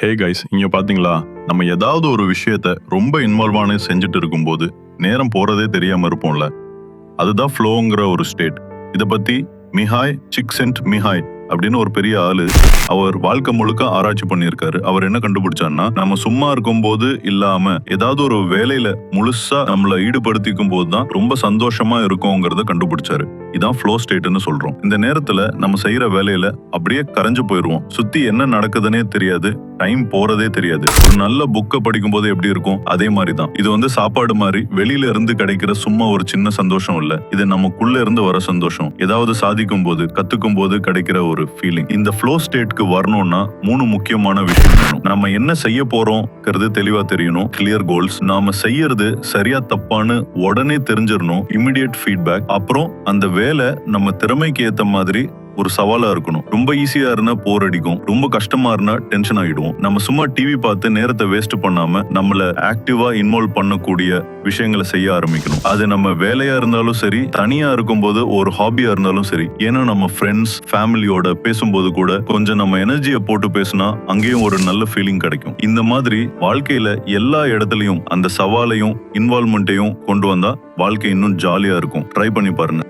Hey guys இங்கே பார்த்தீங்களா நம்ம ஏதாவது ஒரு விஷயத்த ரொம்ப இன்வால்வ் செஞ்சுட்டு இருக்கும்போது நேரம் போகிறதே தெரியாமல் இருப்போம்ல. அதுதான் ஃப்ளோங்கிற ஒரு ஸ்டேட் இதை பற்றி மிஹாய் சிக்சென்ட் மிஹாய் அப்படின்னு ஒரு பெரிய ஆளு அவர் வாழ்க்கை முழுக்க ஆராய்ச்சி பண்ணியிருக்காரு. அவர் என்ன கண்டுபிடிச்சார்னா நம்ம சும்மா இருக்கும்போது இல்லாம ஏதாவது ஒரு வேலையில முழுசா நம்மளை ஈடுபடுத்திக்கும் போது தான் ரொம்ப சந்தோஷமா இருக்கோங்கிறத கண்டுபிடிச்சாரு. இதான் ஃப்ளோ ஸ்டேட்னு சொல்றோம். இந்த நேரத்துல நம்ம செய்யற வேலையில அப்படியே கரைஞ்சு போயிடுவோம் சுத்தி என்ன நடக்குதுன்னே தெரியாது. டைம் போறதே தெரியாது. ஒரு நல்ல புக்கை படிக்கும் போது எப்படி இருக்கும்? அதே மாதிரி தான் இது வந்து சாப்பாடு மாதிரி வெளியில இருந்து கிடைக்கிற சும்மா ஒரு சின்ன சந்தோஷம் இல்ல. இது நமக்குள்ள இருந்து வர சந்தோஷம். ஏதாவது சாதிக்கும் போது கத்துக்கும் போது கிடைக்கிற ஒரு ஃபீலிங் இந்த ஃப்ளோ ஸ்டேட்க்கு வரணும்னா மூணு முக்கியமான விஷயம் வேணும். நம்ம என்ன செய்ய போறோம்ங்கிறது தெளிவா தெரியணும். கிளியர் கோல்ஸ் நாம செய்யறது சரியா தப்பான்னு உடனே தெரிஞ்சிடணும். இமிடியட் ஃபீட்பேக் அப்புறம் அந்த வேலை நம்ம திறமைக்கு ஏத்த மாதிரி ஒரு சவாலா இருக்கணும். ரொம்ப ஈஸியா இருந்தா போர் அடிக்கும். ரொம்ப கஷ்டமா இருந்தா டென்ஷன் ஆகிடுவோம் நம்ம சும்மா டிவி பார்த்து நேரத்தை வேஸ்ட் பண்ணாம நம்மள ஆக்டிவா இன்வால்வ் பண்ணக்கூடிய விஷயங்களை செய்ய ஆரம்பிக்கணும். அது நம்ம வேலையா இருந்தாலும் சரி தனியா இருக்கும்போது ஒரு ஹாபியா இருந்தாலும் சரி. ஏன்னா நம்ம ஃப்ரெண்ட்ஸ் ஃபேமிலியோட பேசும்போது கூட கொஞ்சம் நம்ம எனர்ஜியை போட்டு பேசினா அங்கேயும் ஒரு நல்ல ஃபீலிங் கிடைக்கும். இந்த மாதிரி வாழ்க்கையில எல்லா இடத்துலையும் அந்த சவாலையும் இன்வால்மெண்ட்டையும் கொண்டு வந்தா வாழ்க்கை இன்னும் ஜாலியா இருக்கும். ட்ரை பண்ணி பாருங்க.